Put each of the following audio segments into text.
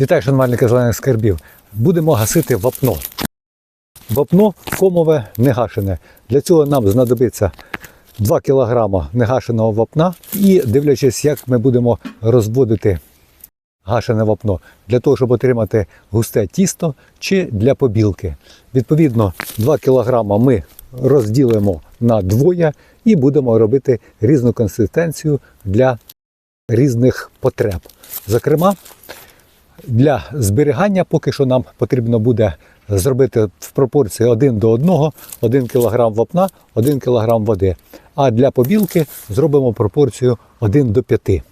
Вітаю, шанувальники зелених скарбів. Будемо гасити вапно. Вапно комове негашене. Для цього нам знадобиться 2 кг негашеного вапна і дивлячись, як ми будемо розводити гашене вапно, для того, щоб отримати густе тісто чи для побілки. Відповідно, 2 кг ми розділимо на двоє і будемо робити різну консистенцію для різних потреб. Зокрема, для зберігання поки що нам потрібно буде зробити в пропорції 1 до 1, 1 кг вапна, 1 кг води. А для побілки зробимо пропорцію 1 до 5.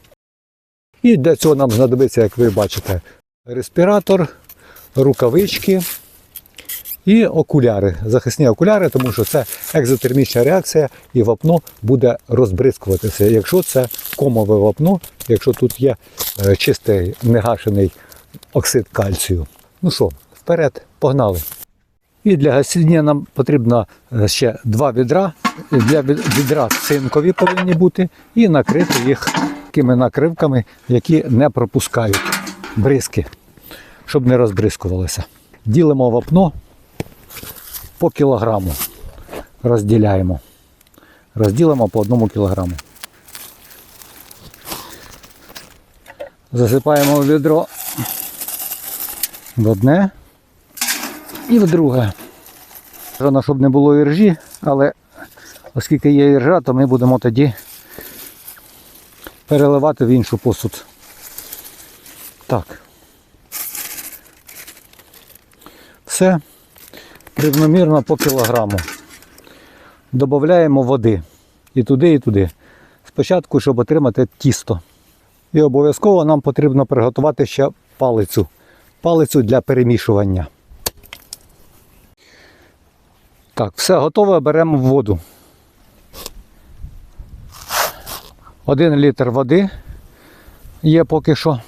І для цього нам знадобиться, як ви бачите, респіратор, рукавички і окуляри, захисні окуляри, тому що це екзотермічна реакція і вапно буде розбризкуватися. Якщо це комове вапно, якщо тут є е, чистий негашений оксид кальцію. Ну що, вперед, погнали. І для гасіння нам потрібно е, ще два відра. Для відра цинкові повинні бути і накрити їх такими накривками, які не пропускають бризки, щоб не розбризкувалися. Ділимо вапно по кілограму. Розділяємо. Розділимо по одному кілограму. Засипаємо в відро в одне і в друге. Бажано, щоб не було іржі, але оскільки є іржа, то ми будемо тоді переливати в іншу посуд. Так. Все рівномірно по кілограму. Додаємо води і туди, і туди. Спочатку, щоб отримати тісто. І обов'язково нам потрібно приготувати ще палицю. Палицю для перемішування. Так, все готове, беремо воду. Один літр води є поки що.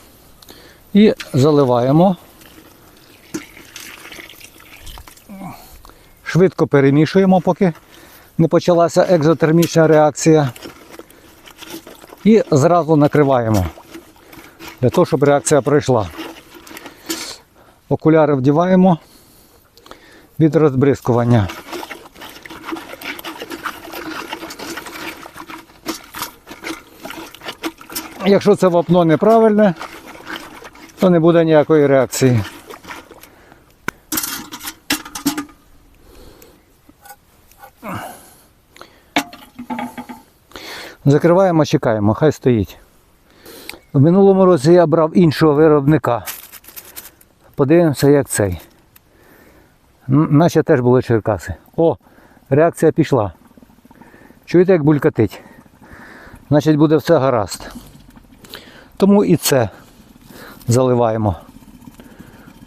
І заливаємо. Швидко перемішуємо, поки не почалася екзотермічна реакція. І зразу накриваємо для того, щоб реакція пройшла. Окуляри вдіваємо від розбризкування. Якщо це вапно неправильне, то не буде ніякої реакції. Закриваємо, чекаємо, хай стоїть. В минулому році я брав іншого виробника. Подивимося, як цей. Наче теж були черкаси. О, реакція пішла. Чуєте, як булькатить? Значить буде все гаразд. Тому і це заливаємо.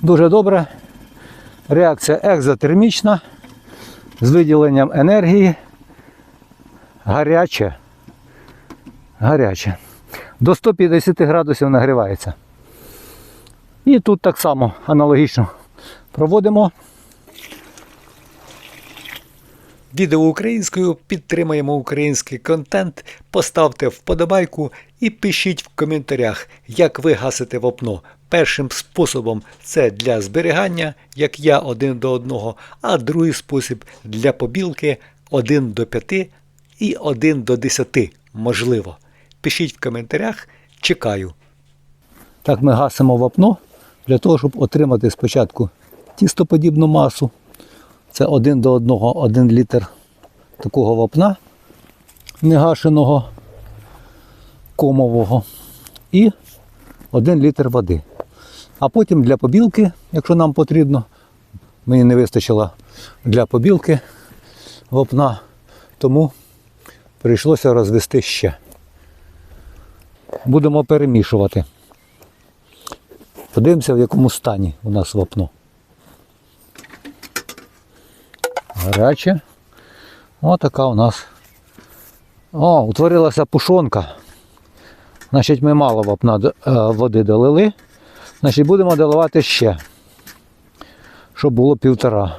Дуже добре. Реакція екзотермічна з виділенням енергії. Гаряче. Гаряче. До 150 градусів нагрівається. І тут так само аналогічно проводимо. Відео українською підтримаємо український контент, поставте вподобайку і пишіть в коментарях, як ви гасите вапно. Першим способом це для зберігання, як я один до одного, а другий спосіб для побілки 1 до 5 і 1 до 10 можливо. Пишіть в коментарях, чекаю. Так ми гасимо вапно для того, щоб отримати спочатку тістоподібну масу. Це один до одного, один літр такого вапна негашеного, комового і один літр води. А потім для побілки, якщо нам потрібно, мені не вистачило для побілки вапна, тому прийшлося розвести ще. Будемо перемішувати. Подивимося, в якому стані у нас вапно. Гаряче. Ось така у нас. О, утворилася пушонка. Значить, ми мало вапна е, води долили. Значить, будемо доливати ще. Щоб було півтора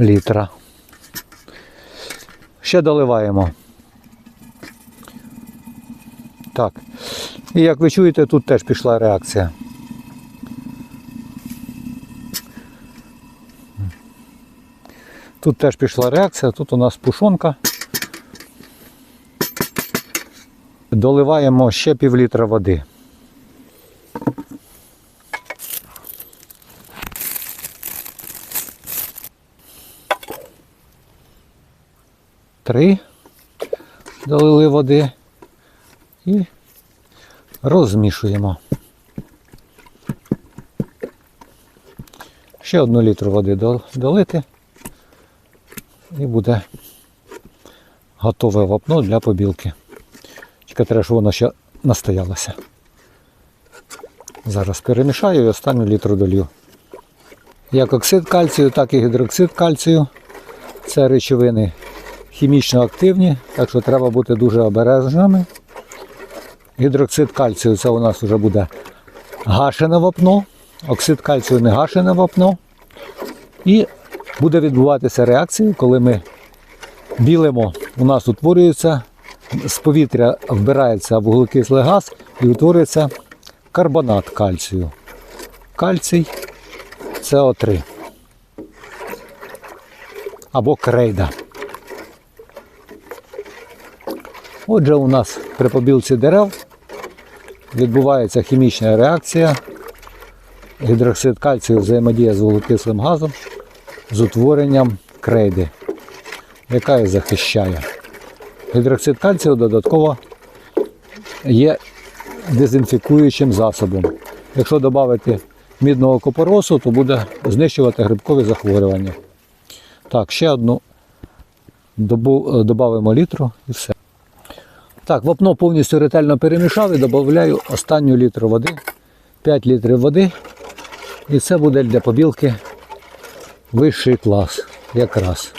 літра. Ще доливаємо так. І як ви чуєте, тут теж пішла реакція. Тут теж пішла реакція, тут у нас пушонка. Доливаємо ще пів літра води. Три долили води і розмішуємо. Ще одну літру води долити і буде готове вапно для побілки. Тільки треба, щоб воно ще настоялося. Зараз перемішаю і останню літру долью. Як оксид кальцію, так і гідроксид кальцію. Це речовини хімічно активні, так що треба бути дуже обережними. Гідроксид кальцію це у нас вже буде гашене вапно, оксид кальцію не гашене вапно. І буде відбуватися реакція, коли ми білимо, у нас утворюється, з повітря вбирається вуглекислий газ і утворюється карбонат кальцію. Кальцій СО3. Або крейда. Отже, у нас при побілці дерев відбувається хімічна реакція. Гідроксид кальцію взаємодіє з вуглекислим газом з утворенням крейди, яка і захищає. Гідроксид кальцію додатково є дезінфікуючим засобом. Якщо додати мідного купоросу, то буде знищувати грибкові захворювання. Так, ще одну добу, додаємо літру і все. Так, вапно повністю ретельно перемішав і додаю останню літру води, 5 літрів води. І це буде для побілки вищий клас якраз.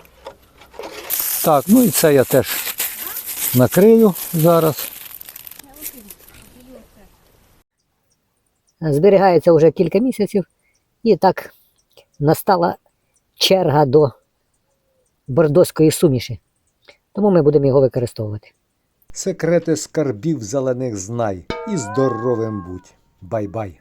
Так, ну і це я теж накрию зараз. зберігається вже кілька місяців, і так настала черга до бордоської суміші. Тому ми будемо його використовувати. Секрети скарбів зелених знай і здоровим будь. Бай-бай.